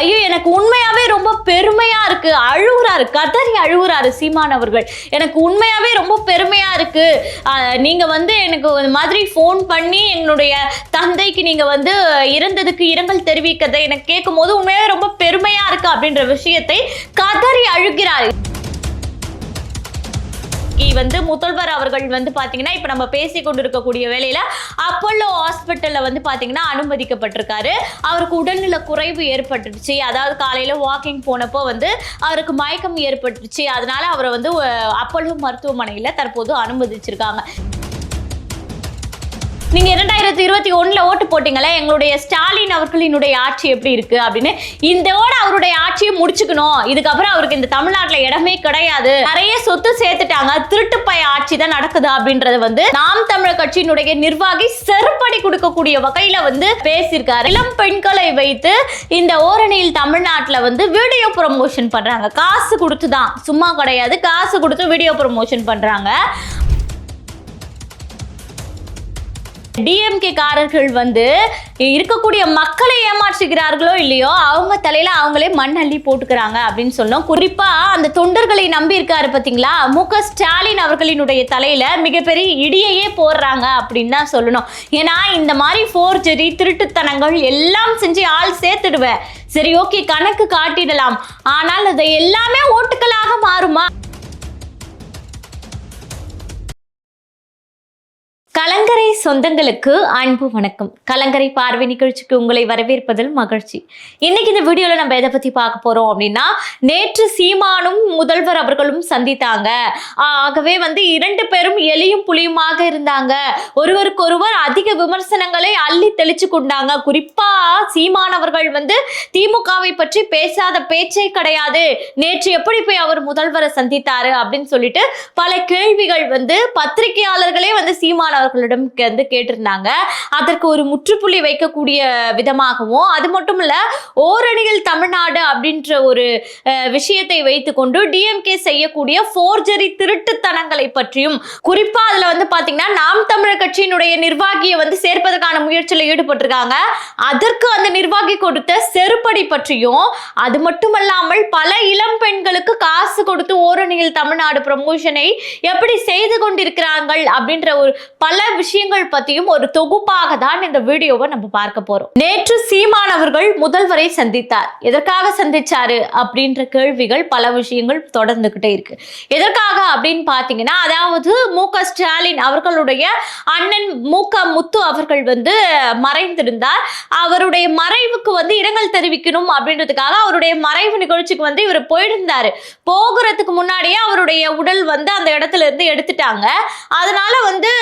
ஐயோ எனக்கு உண்மையாவே ரொம்ப பெருமையா இருக்கு. அழுகுறாரு கதறி அழுகுறாரு சீமான் அவர்கள். எனக்கு உண்மையாவே ரொம்ப பெருமையா இருக்கு. நீங்க வந்து எனக்கு இந்த மாதிரி ஃபோன் பண்ணி என்னுடைய தந்தைக்கு நீங்க வந்து இறந்ததுக்கு இரங்கல் தெரிவிக்கிறத எனக்கு கேட்கும் போது உண்மையாவே ரொம்ப பெருமையா இருக்கு அப்படின்ற விஷயத்தை கதறி அழுகிறாரு. இன்னைக்கு வந்து முதல்வர் அவர்கள் வந்து பாத்தீங்கன்னா இப்ப நம்ம பேசி கொண்டிருக்கக்கூடிய வேலையில அப்போலோ ஹாஸ்பிட்டல்ல வந்து பாத்தீங்கன்னா அனுமதிக்கப்பட்டிருக்காரு. அவருக்கு உடல்நல குறைவு ஏற்பட்டுருச்சு. அதாவது காலையில வாக்கிங் போனப்போ வந்து அவருக்கு மயக்கம் ஏற்பட்டுருச்சு. அதனால அவரை வந்து அப்பல்லோ மருத்துவமனையில் மருத்துவமனையில தற்போது அனுமதிச்சிருக்காங்க. நீங்க இரண்டாயிரத்தி இருபத்தி ஒண்ணுல ஓட்டு போட்டீங்களே எங்களுடைய ஸ்டாலின் அவர்களினுடைய ஆட்சி எப்படி இருக்கு அப்படின்னு. இந்தோட அவருடைய ஆட்சியை முடிச்சுக்கணும். இதுக்கப்புறம் அவருக்கு இந்த தமிழ்நாட்டுல இடமே கிடையாது. நிறைய சொத்து சேர்த்துட்டாங்க. திருட்டுப்பய ஆட்சி தான் நடக்குது அப்படின்றது வந்து நாம் தமிழர் கட்சியினுடைய நிர்வாகி செருப்படி கொடுக்கக்கூடிய வகையில வந்து பேசியிருக்காரு. இளம் பெண்களை வைத்து இந்த ஓரணியில் தமிழ்நாட்டுல வந்து வீடியோ ப்ரொமோஷன் பண்றாங்க. காசு கொடுத்து தான் சும்மா கிடையாது. காசு கொடுத்து வீடியோ ப்ரொமோஷன் பண்றாங்க. டிஎம்கே காரர்கள் வந்து இருக்கக்கூடிய மக்களை ஏமாற்றுகிறார்களோ இல்லையோ அவங்க தலையில அவங்களே மண் அள்ளி போட்டுக்கிறாங்க அப்படின்னு சொன்னோம் குறிப்பா அந்த தொண்டர்களை நம்பி இருக்காரு பாத்தீங்களா? மு க ஸ்டாலின் அவர்களினுடைய தலையில மிகப்பெரிய இடியையே போடுறாங்க அப்படின்னு தான் சொல்லணும். ஏன்னா இந்த மாதிரி ஃபோர்ஜரி திருட்டுத்தனங்கள் எல்லாம் செஞ்சு ஆள் சேர்த்துடுவேன். சரி ஓகே கணக்கு காட்டிடலாம். ஆனால் அதை எல்லாமே ஓட்டுக்களாக மாறுமா? கலங்கரை சொந்தங்களுக்கு அன்பு வணக்கம். கலங்கரை பார்வை நிகழ்ச்சிக்கு உங்களை வரவேற்பதில் மகிழ்ச்சி. இன்னைக்கு இந்த வீடியோல நம்ம எதை பத்தி பார்க்க போறோம் அப்படின்னா நேற்று சீமானும் முதல்வர் அவர்களும் சந்தித்தாங்க. ஆகவே வந்து இரண்டு பேரும் எலியும் புலியுமாக இருந்தாங்க. ஒருவருக்கொருவர் அதிக விமர்சனங்களை அள்ளி தெளிச்சு கொண்டாங்க. குறிப்பா சீமான் அவர்கள் வந்து திமுகவை பற்றி பேசாத பேச்சே கிடையாது. நேற்று எப்படி போய் அவர் முதல்வரை சந்தித்தாரு அப்படின்னு சொல்லிட்டு பல கேள்விகள் வந்து பத்திரிகையாளர்களே வந்து சீமான அவர்களிடம் வந்து கேட்டிருந்தாங்க. அதற்கு ஒரு முற்றுப்புள்ளி வைக்கக்கூடிய விதமாகவும் அது மட்டும் இல்ல ஓரணியில் தமிழ்நாடு அப்படின்ற ஒரு விஷயத்தை வைத்துக்கொண்டு டிஎம்கே செய்யக்கூடிய ஃபோர்ஜரி திருட்டுத்தனங்களை பற்றியும் குறிப்பா அதுல வந்து பாத்தீங்கன்னா நாம் தமிழர் கட்சியினுடைய நிர்வாகியை வந்து சேர்ப்பதற்கான முயற்சியில் ஈடுபட்டிருக்காங்க. அதற்கு அந்த நிர்வாகி கொடுத்த செருப்படி பற்றியும் அது மட்டுமல்லாமல் பல இளம் பெண்களுக்கு காசு கொடுத்து ஓரணியில் தமிழ்நாடு ப்ரமோஷனை எப்படி செய்து கொண்டிருக்கிறார்கள் அப்படின்ற ஒரு பல பல விஷயங்கள் பத்தியும் ஒரு தொகுப்பாக தான் இந்த வீடியோவை நம்ம பார்க்க போறோம். நேற்று சீமான் அவர்கள் முதல்வரை சந்தித்தார். எதற்காக சந்திச்சாரு அப்படின்ற கேள்விகள் பல விஷயங்கள் தொடர்ந்துகிட்டே இருக்கு. எதற்காக அப்படின்னு பாத்தீங்கன்னா அதாவது மு க ஸ்டாலின் அவர்களுடைய அண்ணன் மு க முத்து அவர்கள் வந்து மறைந்திருந்தார். அவருடைய மறைவுக்கு வந்து இரங்கல் தெரிவிக்கணும் அப்படின்றதுக்காக அவருடைய மறைவு நிகழ்ச்சிக்கு வந்து இவர் போயிருந்தாரு. போகிறதுக்கு முன்னாடியே அவருடைய உடல் வந்து அந்த இடத்துல இருந்து எடுத்துட்டாங்க. அதனால வந்து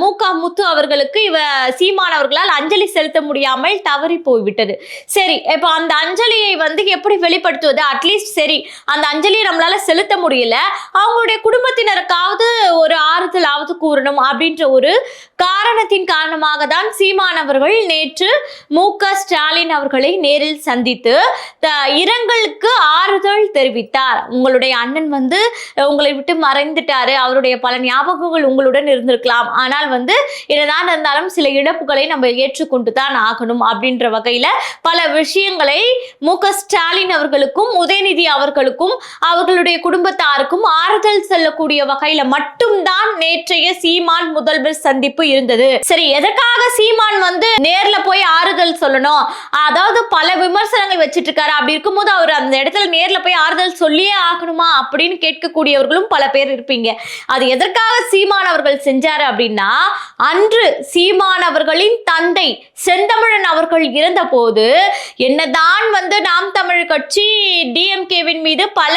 மு க முத்து அவர்களுக்கு இவ சீமான் அவர்களால் அஞ்சலி செலுத்த முடியாமல் தவறி போய்விட்டது. சரி இப்போ அந்த அஞ்சலியை வந்து எப்படி வெளிப்படுத்துவது? அட்லீஸ்ட் சரி அந்த அஞ்சலியை நம்மளால செலுத்த முடியல. அவங்களுடைய குடும்பத்தினருக்காவது ஒரு ஆறுதலாவது கூறணும் அப்படின்ற ஒரு காரணத்தின் காரணமாக தான் சீமான் அவர்கள் நேற்று மு க ஸ்டாலின் அவர்களை நேரில் சந்தித்து த- இரங்கலுக்கு ஆறுதல் தெரிவித்தார். உங்களுடைய அண்ணன் வந்து உங்களை விட்டு மறைந்துட்டாரு. அவருடைய பல ஞாபகங்கள் உங்களுடன் இருந்திருக்கலாம். ஆனால் வந்து என்னதான் இருந்தாலும் சில இழப்புகளை நம்ம ஏற்றுக்கொண்டு தான் ஆகணும் அப்படின்ற வகையில பல விஷயங்களை மு க ஸ்டாலின் அவர்களுக்கும் உதயநிதி அவர்களுக்கும் அவர்களுடைய குடும்பத்தாருக்கும் ஆறுதல் செல்லக்கூடிய வகையில மட்டும்தான் நேற்றைய சீமான் முதல்வர் சந்திப்பு இருந்தது. சரி எதற்காக சீமான் வந்து நேர்ல போய் ஆறுதல் சொல்லணும்? அதாவது பல விமர்சனங்கள் வச்சிட்டு இருக்காரு அப்படி இருக்கும்போது அவர் அந்த இடத்துல நேர்ல போய் ஆறுதல் சொல்லியே ஆகணுமா அப்படின்னு கேட்கக்கூடியவர்களும் பல பேர் இருப்பீங்க. அது எதற்காக சீமான் அவர்கள் செஞ்சாரு அப்படின்னா அன்று சீமான் அவர்களின் தந்தை செந்தமிழன் அவர்கள் இறந்த போது என்னதான் வந்து நாம் தமிழ் கட்சி டிஎம்கேவின் மீது பல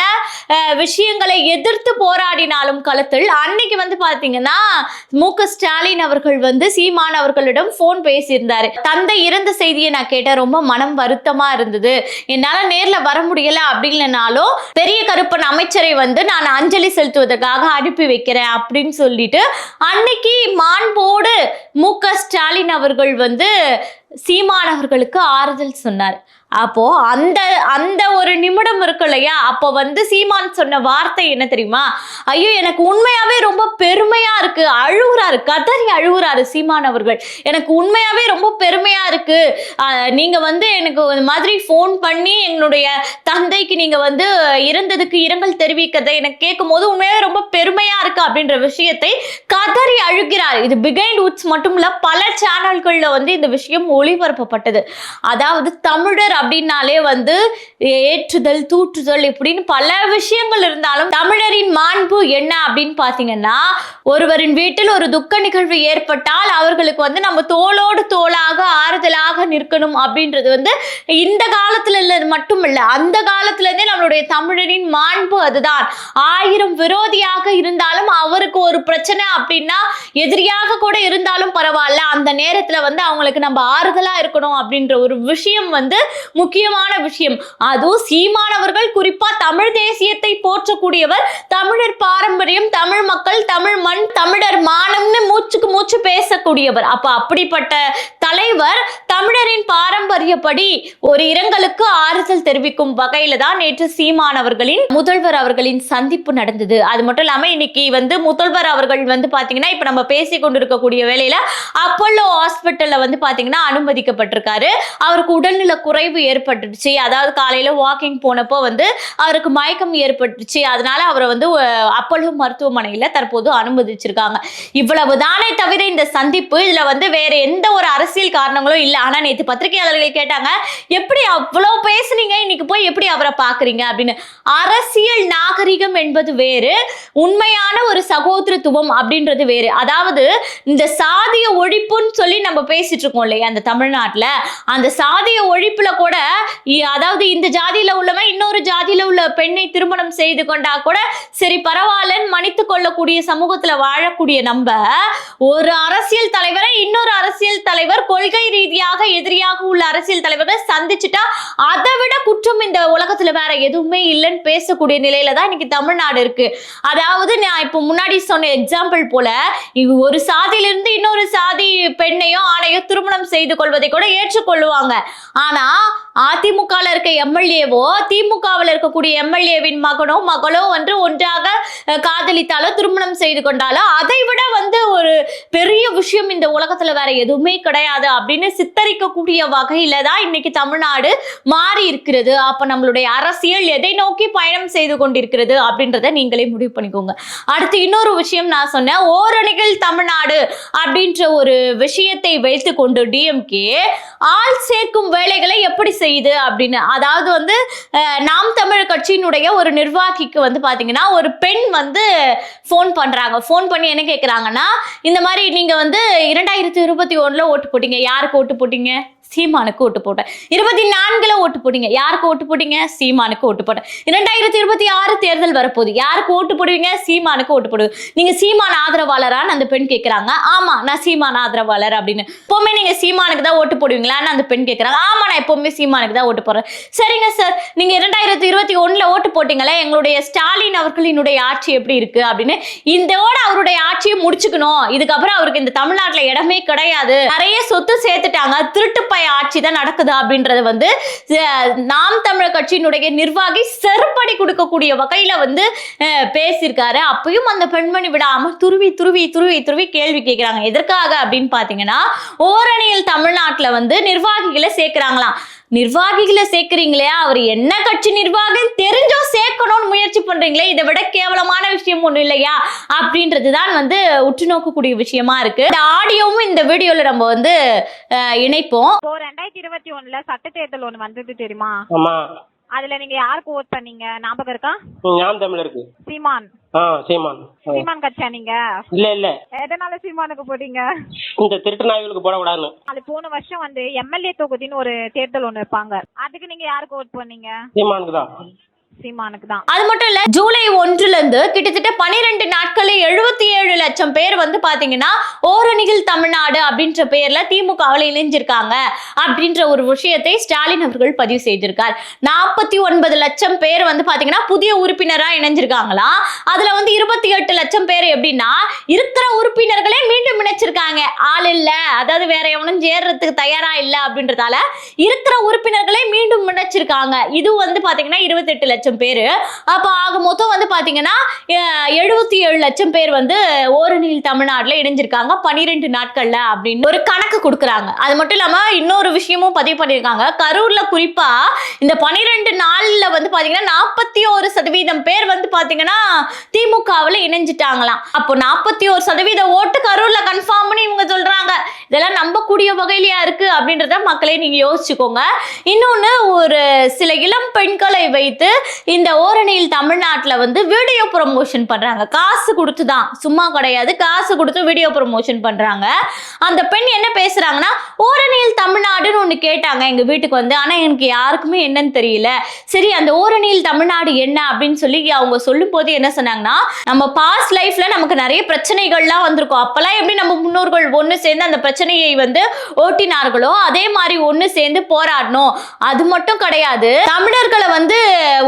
விஷயங்களை எதிர்த்து போராடினாலும் களத்தில் அன்னைக்கு வந்து பாத்தீங்கன்னா மு க ஸ்டாலின் அவர்கள் வந்து சீமான் அவர்களிடம் போன் பேசியிருந்தாரு. தந்தை இறந்த செய்தியை நான் கேட்டேன். ரொம்ப மனம் வருத்தமா இருந்தது. என்னால நேர்ல வர முடியல அப்படின்னாலும் பெரிய கருப்பன் அமைச்சரை வந்து நான் அஞ்சலி செலுத்துவதற்காக அனுப்பி வைக்கிறேன் அப்படின்னு சொல்லிட்டு அன்னைக்கு மாண்போடு மு க ஸ்டாலின் அவர்கள் வந்து சீமானவர்களுக்கு ஆறுதல் சொன்னார். அப்போ அந்த அந்த ஒரு நிமிடம் இருக்கு இல்லையா அப்போ வந்து சீமான் சொன்ன வார்த்தை என்ன தெரியுமா? ஐயோ எனக்கு உண்மையாவே ரொம்ப பெருமையா இருக்கு. அழுகுறாரு கதறி அழுகுறாரு சீமான் அவர்கள். எனக்கு உண்மையாவே ரொம்ப பெருமையா இருக்கு. நீங்க வந்து எனக்கு இந்த மாதிரி ஃபோன் பண்ணி என்னுடைய தந்தைக்கு நீங்க வந்து இறந்ததுக்கு இரங்கல் தெரிவிக்கிறதை எனக்கு கேட்கும் போது உண்மையாவே ரொம்ப பெருமையா இருக்கு அப்படின்ற விஷயத்தை கதறி அழுகிறார். இது பிகைண்ட் உட்ஸ் மட்டும் இல்ல பல சேனல்கள்ல வந்து இந்த விஷயம் ஒளிபரப்பப்பட்டது. அதாவது தமிழர் அப்படின்னாலே வந்து ஏற்றுதல் தூற்றுதல் இப்படின்னு பல விஷயங்கள் இருந்தாலும் தமிழரின் மாண்பு என்ன அப்படின்னு பாத்தீங்கன்னா ஒருவரின் வீட்டில் ஒரு துக்க நிகழ்வு ஏற்பட்டால் அவர்களுக்கு வந்து நம்ம தோளோடு தோளாக ஆறுதலாக நிற்கணும் அப்படின்றது வந்து இந்த காலத்துல இல்ல மட்டும் இல்ல அந்த காலத்துல இருந்தே நம்மளுடைய தமிழரின் மாண்பு அதுதான். ஆயிரம் விரோதியாக இருந்தாலும் அவருக்கு ஒரு பிரச்சனை அப்படின்னா எதிரியாக கூட இருந்தாலும் பரவாயில்ல. அந்த நேரத்துல வந்து அவங்களுக்கு நம்ம ஆறுதலா இருக்கணும் அப்படின்ற ஒரு விஷயம் வந்து முக்கியமான விஷயம். அதுவும் சீமானவர்கள் குறிப்பா தமிழ் தேசியத்தை போற்றக்கூடியவர் தமிழர் பாரம்பரியம் தமிழ் மக்கள் தமிழ் மண் தமிழர் மானம்னு மூச்சுக்கு மூச்சு பேசக்கூடியவர். அப்ப அப்படிப்பட்ட தலைவர் தமிழரின் பாரம்பரியப்படி ஒரு இரங்கலுக்கு ஆறுதல் தெரிவிக்கும் வகையில தான் நேற்று சீமான் அவர்களின் முதல்வர் அவர்களின் சந்திப்பு நடந்தது. அது மட்டும் இல்லாம இன்னைக்கு வந்து முதல்வர் அவர்கள் வந்து பாத்தீங்கன்னா இப்ப நம்ம பேசி கொண்டிருக்கக்கூடிய வேலையில அப்போலோ ஹாஸ்பிட்டல்ல வந்து பாத்தீங்கன்னா அனுமதிக்கப்பட்டிருக்காரு. அவருக்கு உடல்நல குறைவு ஏற்பட்டுருச்சு அதாவது காலையில வாக்கிங் போனப்போ வந்து அவருக்கு மயக்கம் ஏற்பட்டுச்சு. அதனால அவரை வந்து அப்பல்லோ மருத்துவமனையில தற்போது அனுமதிச்சிருக்காங்க. இவ்வளவு தானே தவிர இந்த சந்திப்பு இதுல வந்து வேற எந்த ஒரு அரசு அரசியல் காரணங்களும் இல்லை. ஆனா நேற்று பத்திரிகையாளர்கள் கேட்டாங்க எப்படி அவ்வளோ பேசுனீங்க? இன்னைக்கு போய் எப்படி அவரை பார்க்குறீங்க அப்படின்னு. அரசியல் நாகரிகம் என்பது வேறு உண்மையான ஒரு சகோதரத்துவம் அப்படின்றது வேறு. அதாவது இந்த சாதிய ஒழிப்புன்னு சொல்லி நம்ம பேசிட்டு இருக்கோம் இல்லையா அந்த தமிழ்நாட்டில். அந்த சாதிய ஒழிப்புல கூட இ- அதாவது இந்த ஜாதியில உள்ளவன் இன்னொரு ஜாதியில உள்ள பெண்ணை திருமணம் செய்து கொண்டா கூட சரி பரவாயில்லன்னு மன்னித்து கொள்ளக்கூடிய சமூகத்துல வாழக்கூடிய நம்ம ஒரு அரசியல் தலைவரை இன்னொரு அரசியல் தலைவர் கொள்கை ரீதியாக எதிரியாக உள்ள அரசியல் தலைவரை சந்திச்சுட்டா அதை விட குற்றம் இந்த உலகத்துல வேற எதுவுமே இல்லைன்னு பேசக்கூடிய நிலையில தான் இன்னைக்கு தமிழ்நாடு இருக்கு. அதாவது நான் இப்போ முன்னாடி சொன்ன எக்ஸாம்பிள் போல ஒரு சாதியிலிருந்து இன்னொரு சாதி பெண்ணையோ ஆணையோ திருமணம் செய்து கொள்வதை கூட ஏற்றுக்கொள்ளுவாங்க. ஆனா அதிமுகவில் இருக்க எம்எல்ஏவோ திமுகவில் இருக்கக்கூடிய எம்எல்ஏவின் மகனோ மகளோ வந்து ஒன்றாக காதலித்தாலோ திருமணம் செய்து கொண்டாலோ அதை விட வந்து ஒரு பெரிய விஷயம் இந்த உலகத்துல வேற எதுவுமே கிடையாது அப்படின்னு சித்தரிக்கக்கூடிய வகையில தான் இன்னைக்கு தமிழ்நாடு மாறி இருக்கிறது. அப்ப நம்மளுடைய அரசியல் எதை நோக்கி பயணம் செய்து கொண்டிருக்கிறது அப்படின்றத நீங்களே முடிவு பண்ணிக்கோங்க. அடுத்து இன்னொரு விஷயம் நான் சொன்னேன். ஓரணிகள் தமிழ்நாடு அப்படின்ற ஒரு விஷயத்தை வைத்து கொண்டு டிஎம்கே ஆள் சேர்க்கும் வேலைகளை எப்படி செய்ய செய்யுது அப்படின்னு. அதாவது வந்து நாம் தமிழர் கட்சியினுடைய ஒரு நிர்வாகிக்கு வந்து பாத்தீங்கன்னா ஒரு பெண் வந்து ஃபோன் பண்றாங்க. ஃபோன் பண்ணி என்ன கேட்குறாங்கன்னா இந்த மாதிரி நீங்க வந்து இரண்டாயிரத்தி இருபத்தி ஒன்றில் ஓட்டு போட்டீங்க. யாருக்கு ஓட்டு போட்டீங்க? சீமானுக்கு ஓட்டு போட்டேன். இருபத்தி நான்குல ஓட்டு போட்டீங்க. யாருக்கு ஓட்டு போட்டீங்க? சீமானுக்கு ஓட்டு போட்டேன். இரண்டாயிரத்தி இருபத்தி ஆறு தேர்தல் வரப்போகுது. யாருக்கு ஓட்டு போடுவீங்க? சீமானுக்கு ஓட்டு போடுவீங்க. நீங்க சீமான ஆதரவாளரான்னு அந்த பெண் கேட்கிறாங்க ஆமா நான் சீமான் ஆதரவாளர் அப்படின்னு. எப்பவுமே நீங்க சீமானுக்கு தான் ஓட்டு போடுவீங்களான்னு அந்த பெண் கேக்குறாங்க. ஆமா நான் எப்பவுமே சீமானுக்கு தான் ஓட்டு போடுறேன். சரிங்க சார் நீங்க இரண்டாயிரத்தி இருபத்தி ஒண்ணுல ஓட்டு போட்டீங்களே எங்களுடைய ஸ்டாலின் அவர்களினுடைய ஆட்சி எப்படி இருக்கு அப்படின்னு. இந்தோட அவருடைய ஆட்சியை முடிச்சுக்கணும். இதுக்கப்புறம் அவருக்கு இந்த தமிழ்நாட்டுல இடமே கிடையாது. நிறைய சொத்து சேர்த்துட்டாங்க. திருட்டு பய ஆட்சி தான் நடக்குது அப்படின்றது வந்து நாம் தமிழர் கட்சியினுடைய நிர்வாகி செருப்படி கொடுக்கக்கூடிய வகையில வந்து அஹ், பேசியிருக்காரு. அப்பயும் அந்த பெண்மணி விடாம துருவி துருவி துருவி துருவி கேள்வி கேட்கிறாங்க எதற்காக அப்படின்னு பாத்தீங்கன்னா ஓரணியில் தமிழ்நாட்டுல வந்து நிர்வாகிகளை சேர்க்கிறாங்களாம். நிர்வாகிகளை சேர்க்கிறீங்களே அவர் என்ன கட்சி நிர்வாகம் தெரிஞ்சோ சேர்க்கணும்னு முயற்சி பண்றீங்களே இதை விட கேவலமான விஷயம் ஒண்ணும் இல்லையா? அப்படின்றது தான் வந்து உற்று நோக்கக்கூடிய விஷயமா இருக்கு. இந்த ஆடியோவும் இந்த வீடியோல நம்ம வந்து அஹ், இணைப்போம். இப்போ ரெண்டாயிரத்தி இருபத்தி ஒண்ணுல சட்ட தேர்தல் ஒண்ணு வந்தது தெரியுமா? ஆமா. அதுல நீங்க யாருக்கு ஓட் பண்ணீங்க? ஞாபகம் இருக்கா? ஞாபகம் தமிழ் இருக்கு. சீமான். சீமான். கட்சியா நீங்க? இல்ல இல்ல. எதனால சீமானுக்கு போட்டீங்க? இந்த திருட்டு நாய்களுக்கு போடக்கூடாதுன்னு. அது போன வருஷம் வந்து எம்எல்ஏ தொகுதின்னு ஒரு தேர்தல் ஒண்ணு வைப்பாங்க. அதுக்கு நீங்க யாருக்கு ஓட் பண்ணீங்க? சீமானுக்கு தான். சீமானுக்கு தான். அது மட்டும் இல்ல ஜூலை ஒன்றுல இருந்து கிட்டத்தட்ட பனிரெண்டு நாட்களில் எழுபத்தி ஏழு லட்சம் பேர் வந்து பாத்தீங்கன்னா ஓரணிகள் தமிழ்நாடு அப்படின்ற பேர்ல திமுகவில் இணைஞ்சிருக்காங்க அப்படின்ற ஒரு விஷயத்தை ஸ்டாலின் அவர்கள் பதிவு செய்திருக்கார். நாற்பத்தி ஒன்பது லட்சம் பேர் வந்து பாத்தீங்கன்னா புதிய உறுப்பினரா இணைஞ்சிருக்காங்களாம் அதுல வந்து இருபத்தி எட்டு லட்சம் பேர் எப்படின்னா இருக்கிற உறுப்பினர்களே மீண்டும் இணைச்சிருக்காங்க. ஆள் இல்ல. அதாவது வேற எவனும் சேர்றதுக்கு தயாரா இல்ல அப்படின்றதால இருக்கிற உறுப்பினர்களே மீண்டும் இணைச்சிருக்காங்க இது வந்து பாத்தீங்கன்னா இருபத்தெட்டு லட்சம் பேர். அப்போ ஆக மொத்தம் வந்து பாத்தீங்கன்னா எழுபத்தி ஏழு லட்சம் பேர் வந்து ஓரணியில் தமிழ்நாட்டுல இணைஞ்சிருக்காங்க. பனிரெண்டு நாட்கள்ல அப்படின்னு ஒரு கணக்கு கொடுக்குறாங்க. அது மட்டும் இல்லாம இன்னொரு விஷயமும் பதிவு பண்ணியிருக்காங்க. கரூர்ல குறிப்பா இந்த பனிரெண்டு நாள்ல வந்து பாத்தீங்கன்னா நாற்பத்தி ஒரு சதவீதம் பேர் வந்து பாத்தீங்கன்னா திமுகவில் இணைஞ்சிட்டாங்களாம். அப்போ நாற்பத்தி ஒரு சதவீத ஓட்டு கரூர்ல கன்ஃபார்ம்னு இவங்க சொல்றாங்க. இதெல்லாம் நம்பக்கூடிய வகையிலயா இருக்கு அப்படின்றத மக்களே நீங்க யோசிச்சுக்கோங்க. இன்னொன்னு ஒரு சில இளம் பெண்களை வைத்து இந்த ஓரணியில் தமிழ்நாட்டில் வந்து வீடியோ ப்ரொமோஷன் பண்றாங்க. காசு கொடுத்து தான் சும்மா கிடையாது. காசு கொடுத்து வீடியோ ப்ரொமோஷன் பண்றாங்க. அந்த பெண் என்ன பேசுறாங்கன்னா ஓரணியில் தமிழ்நாடுன்னு ஒன்று கேட்டாங்க எங்க வீட்டுக்கு வந்து. ஆனா எனக்கு யாருக்குமே என்னன்னு தெரியல. சரி அந்த ஓரணியில் தமிழ்நாடு என்ன? அப்படின்னு சொல்லி அவங்க சொல்லும் போது என்ன சொன்னாங்கன்னா நம்ம பாஸ்ட் லைஃப்ல நமக்கு நிறைய பிரச்சனைகள்லாம் வந்திருக்கும். அப்பெல்லாம் எப்படி நம்ம முன்னோர்கள் ஒன்று சேர்ந்து அந்த பிரச்சனையை வந்து ஓட்டினார்களோ அதே மாதிரி ஒன்று சேர்ந்து போராடணும். அது மட்டும் கிடையாது. தமிழர்களை வந்து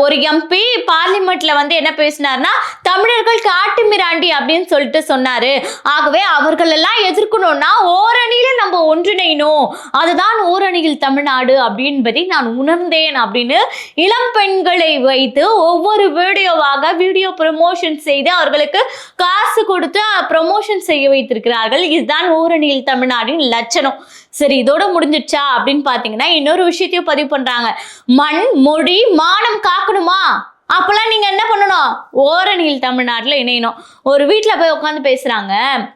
ஒரு எம்பி பார்லிமெண்ட்ல வந்து என்ன பேசினார்னா தமிழர்கள் காட்டு மிராண்டி அப்படின்னு சொல்லிட்டு சொன்னாரு. ஆகவே அவர்கள் எல்லாம் எதிர்க்கணும்னா ஓரணியில நம்ம ஒன்றிணையணும். அதுதான் ஓரணியில் தமிழ்நாடு அப்படின்பதை நான் உணர்ந்தேன் அப்படின்னு இளம் பெண்களை வைத்து ஒவ்வொரு வீடியோவாக வீடியோ ப்ரமோஷன் செய்து அவர்களுக்கு காசு கொடுத்து ப்ரமோஷன் செய்ய வைத்திருக்கிறார்கள். இதுதான் ஓரணியில் தமிழ்நாடின் லட்சணம். சரி இதோட முடிஞ்சிடுச்சா? அப்படின்னு பார்த்தீங்கன்னா இன்னொரு விஷயத்தையும் பதிவு பண்றாங்க. மண் மொழி மானம் காக்கணுமா? அப்பெல்லாம் நீங்க என்ன பண்ணணும்? ஓரணியில் தமிழ்நாட்டுல இணையணும். ஒரு வீட்ல போய் உட்காந்து பேசுறாங்க.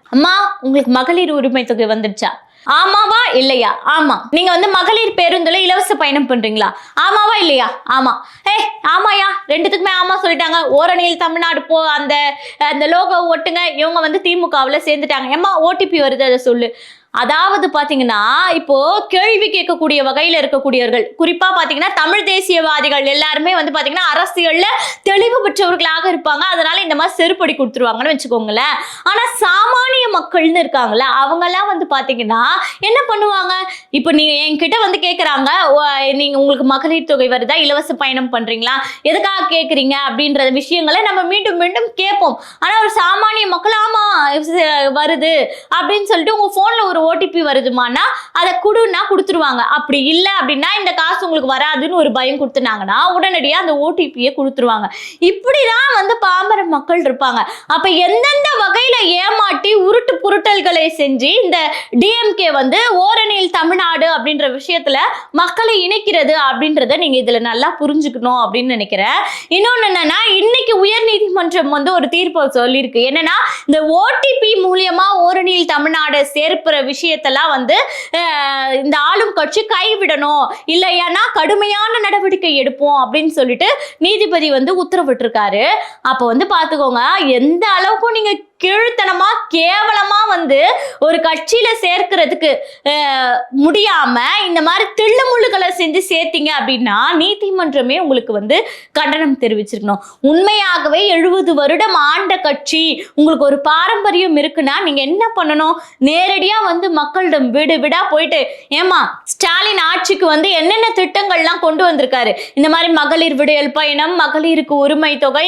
அம்மா உங்களுக்கு மகளிர் உரிமை தொகை வந்துடுச்சா? ஆமாவா? இல்லையா? ஆமா. நீங்க வந்து மகளிர் பேருந்துல இலவச பயணம் பண்றீங்களா? ஆமாவா? இல்லையா? ஆமா. ஏ ஆமாயா ரெண்டுத்துக்குமே ஆமா சொல்லிட்டாங்க. ஓரணியில் தமிழ்நாடு போ அந்த அந்த லோகோ ஒட்டுங்க இவங்க வந்து திமுகவுல சேர்ந்துட்டாங்க. ஏம்மா ஓடிபி வருது அதை சொல்லு. அதாவது பாத்தீங்கன்னா இப்போ கேள்வி கேட்கக்கூடிய வகையில இருக்கக்கூடியவர்கள் குறிப்பா பாத்தீங்கன்னா தமிழ் தேசியவாதிகள் எல்லாருமே வந்து பாத்தீங்கன்னா அரசியல்ல தெளிவு பெற்றவர்களாக இருப்பாங்க. அதனால இந்த மாதிரி செருப்படி கொடுத்துருவாங்கன்னு வச்சுக்கோங்களேன். ஆனா சாமானிய மக்கள்னு இருக்காங்களா அவங்க எல்லாம் வந்து பாத்தீங்கன்னா என்ன பண்ணுவாங்க? இப்போ நீங்க என்கிட்ட வந்து கேக்குறாங்க "ஓ, நீங்க உங்களுக்கு மகளிர் தொகை வருதா? இலவச பயணம் பண்றீங்களா? எதுக்காக கேக்குறீங்க? அப்படின்ற விஷயங்களை நம்ம மீண்டும் மீண்டும் கேட்போம் ஆனா ஒரு சாமானிய மக்கள் ஆமா வருது அப்படின்னு சொல்லிட்டு உங்க போன்ல ஒரு ஓடிபி வருதுமானா அதை கொடுன்னா கொடுத்துருவாங்க. அப்படி இல்லை அப்படின்னா இந்த காசு உங்களுக்கு வராதுன்னு ஒரு பயம் கொடுத்துனாங்கன்னா உடனடியா அந்த ஓடிபியை கொடுத்துருவாங்க. இப்படிதான் வந்து பாமர மக்கள் இருப்பாங்க. அப்ப எந்தெந்த வகையில ஏமாட்டி உருட்டு புருட்டல்களை செஞ்சு இந்த டிஎம்கே வந்து ஓரணியில் தமிழ்நாடு அப்படின்ற விஷயத்துல மக்களை இணைக்கிறது அப்படின்றத நீங்க இதுல நல்லா புரிஞ்சுக்கணும் அப்படின்னு நினைக்கிறேன். இன்னொன்னு என்னன்னா இன்னைக்கு உயர் நீதிமன்றம் வந்து ஒரு தீர்ப்பு சொல்லியிருக்கு. என்னன்னா இந்த ஓடிபி மூலியமா ஓரணியில் தமிழ்நாடு சேர்ப்புற விஷயத்தெல்லாம் வந்து இந்த ஆளும் கட்சி கைவிடணும். இல்லையானா கடுமையான நடவடிக்கை எடுப்போம் அப்படின்னு சொல்லிட்டு நீதிபதி வந்து உத்தரவிட்டிருக்காரு. அப்போ வந்து பார்த்துக்கோங்க எந்த அளவுக்கும் நீங்கள் கீழ்த்தனமா கேவலமா வந்து ஒரு கட்சியில சேர்க்கிறதுக்கு முடியாம இந்த மாதிரி தில்லுமுள்ளுகளை செஞ்சு சேர்த்தீங்க அப்படின்னா நீதிமன்றமே உங்களுக்கு வந்து கண்டனம் தெரிவிச்சிருக்கணும். உண்மையாகவே எழுபது வருடம் ஆண்ட கட்சி உங்களுக்கு ஒரு பாரம்பரியம் இருக்குன்னா நீங்க என்ன பண்ணணும்? நேரடியா வந்து மக்களிடம் வீடு வீடா போயிட்டு ஏமா ஸ்டாலின் ஆட்சிக்கு வந்து என்னென்ன திட்டங்கள்லாம் கொண்டு வந்திருக்காரு? இந்த மாதிரி மகளிர் விடுதல் பயணம் மகளிருக்கு உரிமை தொகை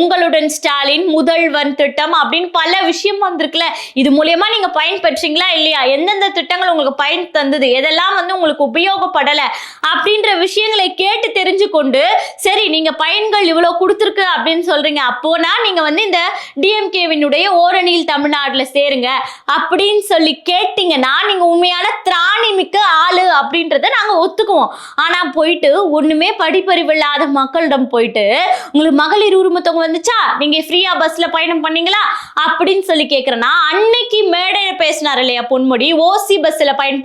உங்களுடன் ஸ்டாலின் முதல்வன் திட்டம் அப்படின்னு பல விஷயம் வந்திருக்குல்ல. இது மூலயமா நீங்க பயன்பெற்றீங்களா இல்லையா? எந்தெந்த திட்டங்கள் உங்களுக்கு பயன் தந்தது? எதெல்லாம் வந்து உங்களுக்கு உபயோகப்படல? அப்படின்ற விஷயங்களை கேட்டு தெரிஞ்சு கொண்டு சரி நீங்க பயன்கள் இவ்வளவு கொடுத்துருக்கு அப்படின்னு சொல்றீங்க. அப்போனா நீங்க வந்து இந்த டிஎம்கேவினுடைய ஓரணியில் தமிழ்நாட்டில் சேருங்க. அப்படின்னு சொல்லி கேட்டீங்கன்னா நீங்க உண்மையான திராணி மிக்க ஆளு அப்படின்றத நாங்க ஒத்துக்குவோம். ஆனா போயிட்டு ஒண்ணுமே படிப்பறிவு இல்லாத மக்களிடம் போயிட்டு உங்களுக்கு மகளிர் உரிமத்தவங்க வந்துச்சா? நீங்க ஃப்ரீயா பஸ்ல பயணம் பண்ணீங்களா? அப்படின்னு சொல்லி கேக்குறேன்னா அன்னைக்கு மேடையில பேசினார் இல்லையா பொன்முடி? ஓசி பஸ்ல பயன்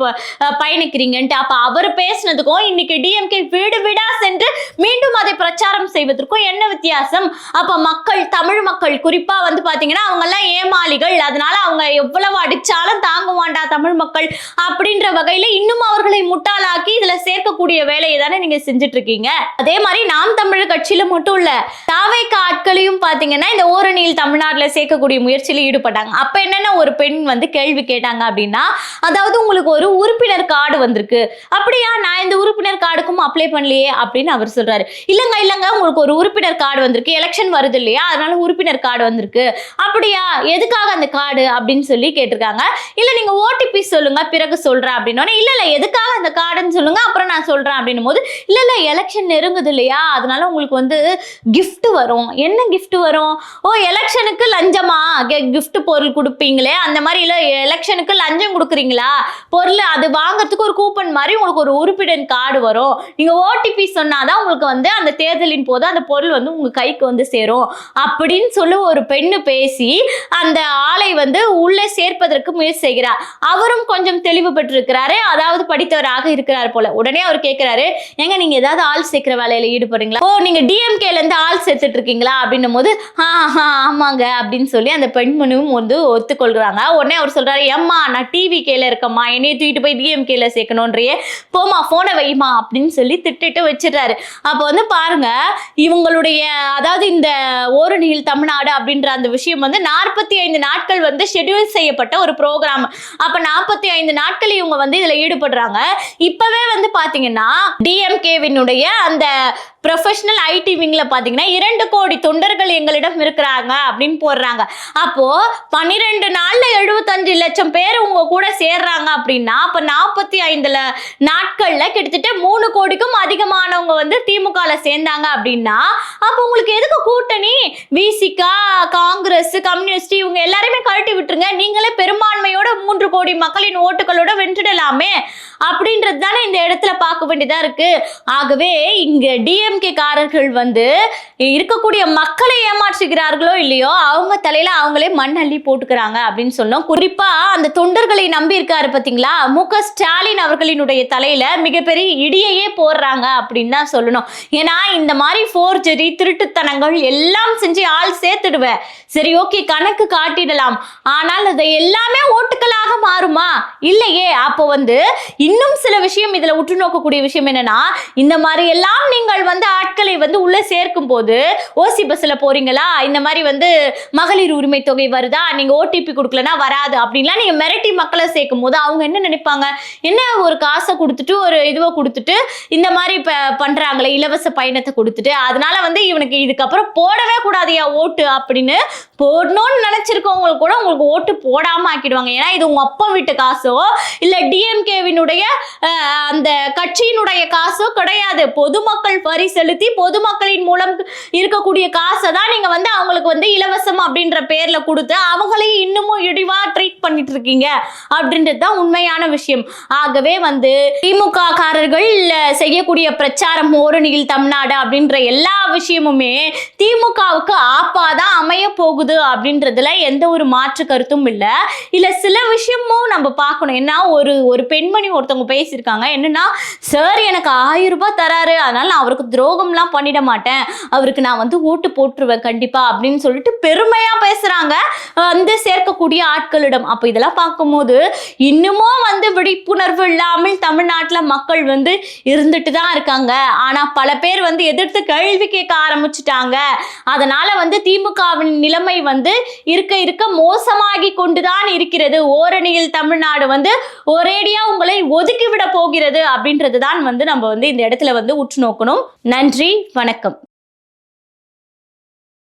பயணிக்கிறீங்கன்ட்டு. அப்ப அவர் பேசினதுக்கும் இன்னைக்கு டிஎம்கே வீடு வீடா சென்று மீண்டும் அதை பிரச்சாரம் செய்வதற்கும் என்ன வித்தியாசம்? அப்ப மக்கள் தமிழ் மக்கள் குறிப்பா வந்து பாத்தீங்கன்னா அவங்க எல்லாம் ஏமாளிகள். அதனால அவங்க எவ்வளவு அடிச்சாலும் தாங்குவாண்டா தமிழ் மக்கள் அப்படின்ற வகையில இன்னும் அவர்களை முட்டாளாக்கி இதுல சேர்க்கக்கூடிய வேலையை தானே நீங்க செஞ்சுட்டு இருக்கீங்க அதே மாதிரி நாம் தமிழர் கட்சியில மட்டும் இல்ல தாவேக்க ஆட்களையும் பாத்தீங்கன்னா இந்த ஓரணியில் தமிழ்நாட்டில் சேர்க்கக்கூடிய முயற்சியில் ஈடுபட்டாங்க. அப்போ என்னென்ன ஒரு பெண் வந்து கேள்வி கேட்டாங்க அப்படின்னா அதாவது உங்களுக்கு ஒரு உறுப்பினர் கார்டு வந்திருக்கு. அப்படியா நான் இந்த உறுப்பினர் கார்டுக்கும் அப்ளை பண்ணலையே அப்படின்னு அவர் சொல்கிறாரு இல்லைங்க இல்லைங்க உங்களுக்கு ஒரு உறுப்பினர் கார்டு வந்திருக்கு. எலெக்ஷன் வருது இல்லையா? அதனால உறுப்பினர் கார்டு வந்திருக்கு. அப்படியா எதுக்காக அந்த கார்டு அப்படின்னு சொல்லி கேட்டிருக்காங்க. இல்லை நீங்கள் ஓடிபி சொல்லுங்க பிறகு சொல்கிறேன் அப்படின்னு இல்லை இல்லை எதுக்காக அந்த கார்டுன்னு சொல்லுங்க அப்புறம் நான் சொல்கிறேன் அப்படின்னும் போது இல்லை இல்லை எலெக்ஷன் நெருங்குது இல்லையா? அதனால உங்களுக்கு வந்து கிஃப்ட் வரும். என்ன கிஃப்ட் வரும்? ஓ எலெக்ஷனுக்கு லஞ்சமா? கிஃப்ட் பொருள் கொடுப்பீங்களே? அந்த மாதிரி இல்லை எலெக்ஷனுக்கு லஞ்சம் கொடுக்குறீங்களா? பொருள் அது வாங்குறதுக்கு ஒரு கூப்பன் மாதிரி உங்களுக்கு ஒரு உறுப்பினர் கார்டு வரும். நீங்கள் ஓடிபி சொன்னாதான் உங்களுக்கு வந்து அந்த தேர்தலின் போது அந்த பொருள் வந்து உங்க கைக்கு வந்து சேரும். அப்படின்னு சொல்லி ஒரு பெண்ணு பேசி அந்த ஆளை வந்து உள்ளே சேர்ப்பதற்கு முயற்சி செய்கிறார். அவரும் கொஞ்சம் தெளிவு பெற்றிருக்கிறாரு. அதாவது படித்தவராக இருக்கிறார் போல. உடனே அவர் கேட்கிறாரு ஏங்க நீங்க ஏதாவது ஆள் சேர்க்கிற வேலையில ஈடுபடுறீங்களா? ஓ நீங்க டிஎம்கேல இருந்து ஆள் சேர்த்துட்டு இருக்கீங்களா? அப்படின்னும் போது ஆ, ஆமாங்க. அப்படின்னு சொல்லி அந்த பெண்மணியும் வந்து ஒத்துக்கொள்கிறாங்க. உடனே அவர் சொல்றாரு ஏம்மா நான் டிவி கேல இருக்கம்மா. என்னைய தூக்கிட்டு போய் டிஎம்கேல சேர்க்கணுன்றியே போமா போனை வைமா அப்படின்னு சொல்லி திட்டிட்டு வச்சிடுறாரு. அப்போ வந்து பாருங்க இவங்களுடைய அதாவது இந்த ஓரணியில் தமிழ்நாடு அப்படின்ற அந்த விஷயம் வந்து நாற்பத்தி ஐந்து நாட்கள் வந்து ஷெட்யூல் செய்யப்பட்ட ஒரு ப்ரோக்ராம் அப்ப நாற்பத்தி ஐந்து நாட்கள் இவங்க வந்து இதுல ஈடுபடுறாங்க. இப்பவே வந்து பாத்தீங்கன்னா டிஎம்கேவினுடைய அந்த ப்ரொஃபஷனல் ஐடி விங்கில் பார்த்தீங்கன்னா இரண்டு கோடி தொண்டர்கள் எங்களிடம் இருக்கிறாங்க அப்படின்னு போடுறாங்க. அப்போது பன்னிரெண்டு நாளில் எழுபத்தஞ்சு லட்சம் பேர் உங்க கூட சேர்றாங்க அப்படின்னா அப்போ நாற்பத்தி ஐந்துல நாட்களில் கிட்டத்தட்ட மூணு கோடிக்கும் அதிகமானவங்க வந்து திமுகவில் சேர்ந்தாங்க அப்படின்னா அப்போ உங்களுக்கு எதுக்கு கூட்டணி? விசிகா காங்கிரஸ் கம்யூனிஸ்ட் இவங்க எல்லாருமே கழட்டி விட்டுருங்க. நீங்களே பெரும்பான்மையோட மூன்று கோடி மக்களின் ஓட்டுகளோட வென்றுடலாமே. அப்படின்றது தானே இந்த இடத்துல பார்க்க வேண்டியதா இருக்கு. ஆகவே இங்க டிஎம்கே காரர்கள் வந்து இருக்கக்கூடிய மக்களை ஏமாற்றுகிறார்களோ இல்லையோ அவங்க தலையில அவங்களே மண் அள்ளி போட்டுக்கிறாங்க அப்படின்னு சொன்னோம். குறிப்பா அந்த தொண்டர்களை நம்பி இருக்காரு பாத்தீங்களா? மு ஸ்டாலின் அவர்களினுடைய தலையில மிகப்பெரிய இடியையே போடுறாங்க அப்படின்னு தான் சொல்லணும். ஏன்னா இந்த மாதிரி ஃபோர்ஜரி திருட்டுத்தனங்கள் எல்லாம் செஞ்சு ஆள் சேர்த்துடுவேன் சரி ஓகே கணக்கு காட்டிடலாம். ஆனால் அது எல்லாமே ஓட்டுகளாக மாறுமா? இல்லையே. அப்போ வந்து இன்னும் சில விஷயம் இதுல உற்று நோக்கக்கூடிய விஷயம் என்னன்னா இந்த மாதிரி எல்லாம் நீங்கள் வந்து ஆட்களை வந்து உள்ள சேர்க்கும் போது ஓசி பஸ்ல போறீங்களா? இந்த மாதிரி வந்து மகளிர் உரிமை தொகை வருதா? நீங்க ஓடிபி கொடுக்கலனா வராது அப்படின்லாம் நீங்க மிரட்டி மக்களை சேர்க்கும் போது அவங்க என்ன நினைப்பாங்க? என்ன ஒரு காசை கொடுத்துட்டு ஒரு இதுவை கொடுத்துட்டு இந்த மாதிரி இப்ப பண்றாங்களே இலவச பயணத்தை கொடுத்துட்டு அதனால வந்து இவனுக்கு இதுக்கப்புறம் போடவே கூடாதையா ஓட்டு அப்படின்னு போடணும்னு நினைச்சிருக்கவங்களுக்கு கூட உங்களுக்கு ஓட்டு போடாம ஆக்கிடுவாங்க. ஏன்னா இது உங்க அப்பா வீட்டு காசோ இல்ல டிஎம்கேவினுடைய அந்த கட்சியினுடைய காசோ கிடையாது. பொதுமக்கள் வரி செலுத்தி பொதுமக்களின் மூலம் இருக்கக்கூடிய காசை தான் நீங்க வந்து அவங்களுக்கு வந்து இலவசம் அப்படின்ற பேர்ல கொடுத்து அவங்களையும் இன்னமும் இழிவா ட்ரீட் பண்ணிட்டு இருக்கீங்க அப்படின்றது தான் உண்மையான விஷயம். ஆகவே வந்து திமுக காரர்கள் செய்யக்கூடிய பிரச்சாரம் ஓரணியில் தமிழ்நாடு அப்படின்ற எல்லா விஷயமுமே திமுகவுக்கு ஆப்பாதான் அமைய போகுது. அப்படின்றதுல எந்த ஒரு மாற்று கருத்தும் இல்லை. இல்லை சில விஷயமும் நம்ம பார்க்கணும். என்ன ஒரு ஒரு பெண்மணி ஒருத்தவங்க பேசியிருக்காங்க. என்னன்னா சார் எனக்கு ஆயிரம் ரூபாய் தராரு. அதனால நான் அவருக்கு துரோகம்லாம் பண்ணிட மாட்டேன். அவருக்கு நான் வந்து ஓட்டு போட்டுருவேன் கண்டிப்பா அப்படின்னு சொல்லிட்டு பெருமையா பேசுறாங்க வந்து சேர்க்கக்கூடிய ஆட்களிடம். அப்போ இதெல்லாம் பார்க்கும்போது இன்னமும் வந்து விழிப்புணர்வு இல்லாமல் தமிழ்நாட்டில் மக்கள் வந்து இருந்துட்டு தான் இருக்காங்க. ஆனால் பல பேர் வந்து எதிர்த்து கேள்வி கேட்க ஆரம்பிச்சிட்டாங்க. அதனால வந்து திமுகவின் நிலைமை நிலைமை வந்து இருக்க இருக்க மோசமாகி கொண்டுதான் இருக்கிறது. ஓரணியில் தமிழ்நாடு வந்து ஒரேடியா உங்களை ஒதுக்கிவிட போகிறது அப்படின்றது தான் வந்து நம்ம வந்து இந்த இடத்துல வந்து உற்று நோக்கணும். நன்றி வணக்கம்.